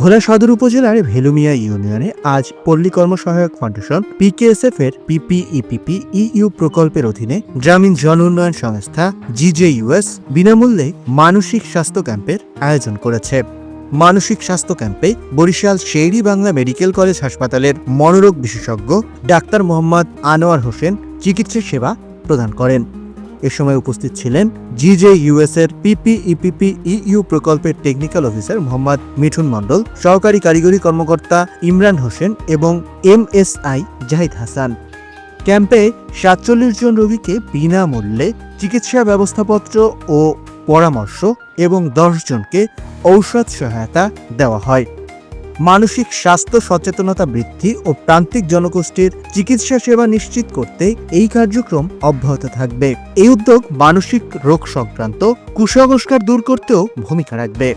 ভোলা সদর উপজেলার ভেলুমিয়া ইউনিয়নে আজ পল্লী কর্মসহায়ক ফাউন্ডেশন পিকেএসএফ এর পিপিইপিপি ইইউ প্রকল্পের অধীনে গ্রামীণ জন উন্নয়ন সংস্থা জিজেইউএস বিনামূল্যে মানসিক স্বাস্থ্য ক্যাম্পের আয়োজন করেছে। মানসিক স্বাস্থ্য ক্যাম্পে বরিশাল শেরি বাংলা মেডিকেল কলেজ হাসপাতালের মনোরোগ বিশেষজ্ঞ ডাক্তার মোহাম্মদ আনোয়ার হোসেন চিকিৎসা সেবা প্রদান করেন। এ সময় উপস্থিত ছিলেন জিজে ইউএস এর পিপিইপিপি ইইউ প্রকল্পের টেকনিক্যাল অফিসার মোহাম্মদ মিঠুন মণ্ডল, সহকারী কারিগরি কর্মকর্তা ইমরান হোসেন এবং এমএসআই জাহিদ হাসান। ক্যাম্পে সাতচল্লিশ জন রোগীকে বিনামূল্যে চিকিৎসা ব্যবস্থাপত্র ও পরামর্শ এবং দশ জনকে ঔষধ সহায়তা দেওয়া হয়। মানসিক স্বাস্থ্য সচেতনতা বৃদ্ধি ও প্রান্তিক জনগোষ্ঠীর চিকিৎসা সেবা নিশ্চিত করতে এই কার্যক্রম অব্যাহত থাকবে। এই উদ্যোগ মানসিক রোগ সংক্রান্ত কুসংস্কার দূর করতেও ভূমিকা রাখবে।